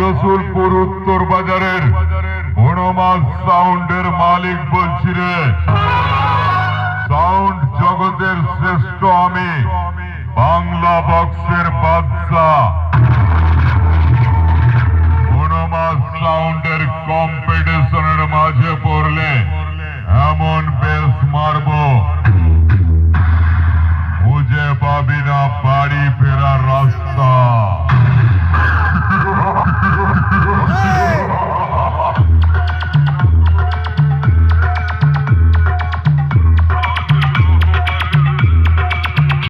রসুলপুর উত্তর বাজারের হনুমান সাউন্ডের মালিক বলছি রে। সাউন্ড জগতের শ্রেষ্ঠ আমি, বাংলা বক্সের বাদশা হনুমান সাউন্ডের কম্পিটিশনের মাঝে পড়লে এমন বেশ মারব। খুঁজে পাবি না বাড়ি ফেরার রাস্তা